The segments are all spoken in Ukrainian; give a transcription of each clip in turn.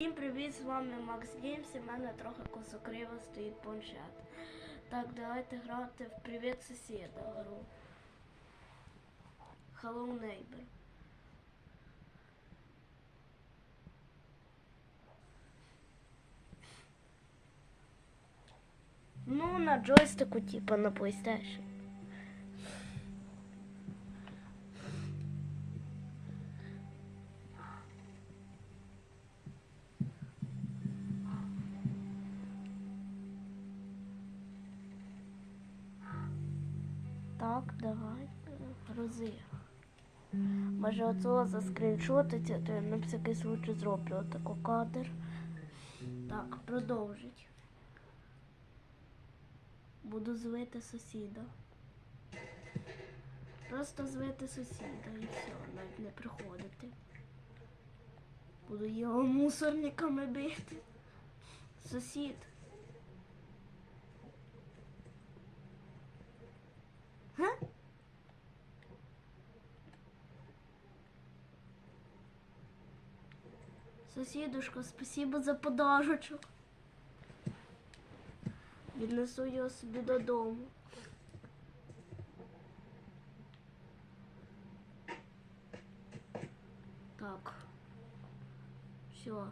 Всім привіт, з вами Макс Геймс і в мене трохи косокриво стоїть планшет. Так, давайте грати в Привіт сусіда гру. Hello Neighbor. Ну, на джойстику, типа на PlayStation. Так, давай, грузи. Може оцього заскріншотиться, то я на всякий случай зроблю отако кадр. Так, продовжить. Буду звити сусіда. Просто звити сусіда і все, навіть не приходити. Буду його мусорниками бити. Сусід. Сусідушка, спасибо за подарочок. Віднесу його собі додому. Так. Все.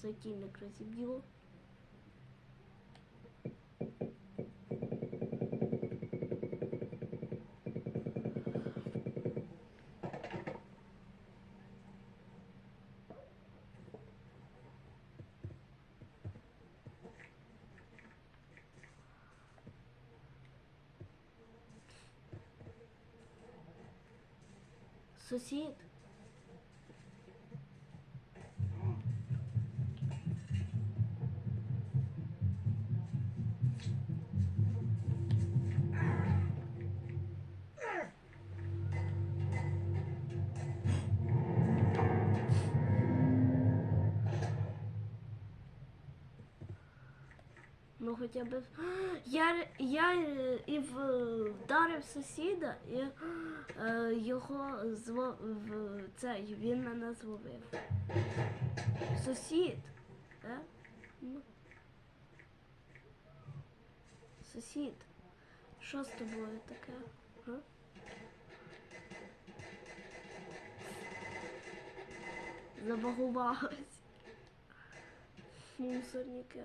Светильник разобью. Сусід. Ну хоча я, я і вдарив сусіда, і його зво, в, цей, він мене зловив. Сусід. Е? Ну. Сусід. Що з тобою таке? А? Забагувалась. Мусорники.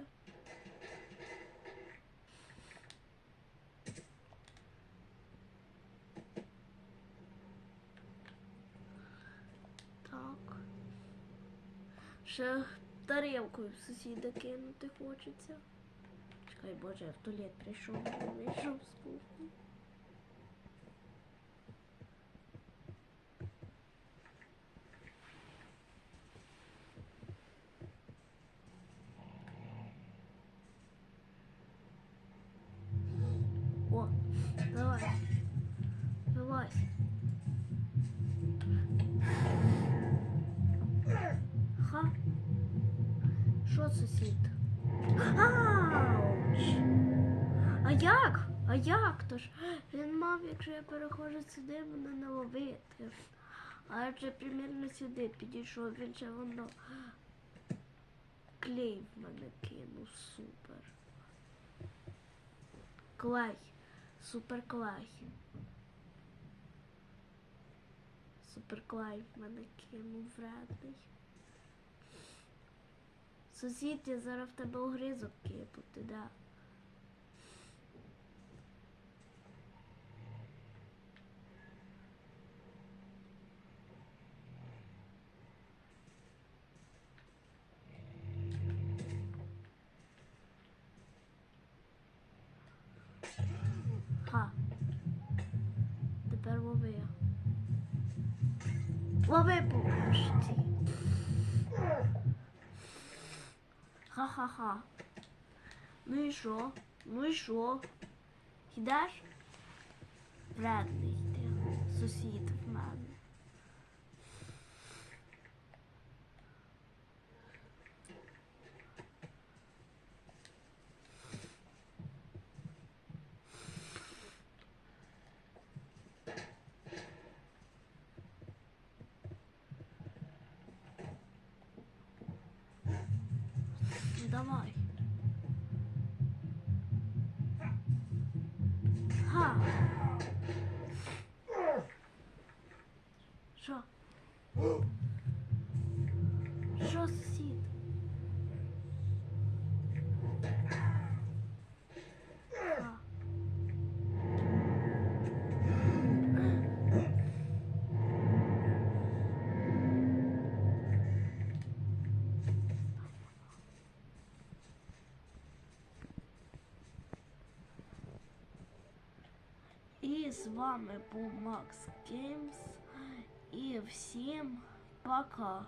Так. Ще тарілкою в сусіда кинути хочеться. Чекай, боже, я в туалет прийшов, вийшов з кухні. Давай. Вилазь. Що сусід? Ауч! А як? А як то ж? Він мав, якщо я переходжу сюди, мене не ловити. А примірно сюди підійшов, він ще воно клей в мене кинув. Супер. Клей. Супер клей. Супер клей в мене кинув вредний. Сусід, я зараз в тебе огризок кину, ти да. Ха. Тепер лови. Лови пушці. Ха-ха-ха. Ну і що? Ну і що? Йдеш? Вредний йде. Сусід в мене. Давай. Ха. Що? Що, сусід? І з вами був Макс Геймс. І всім пока.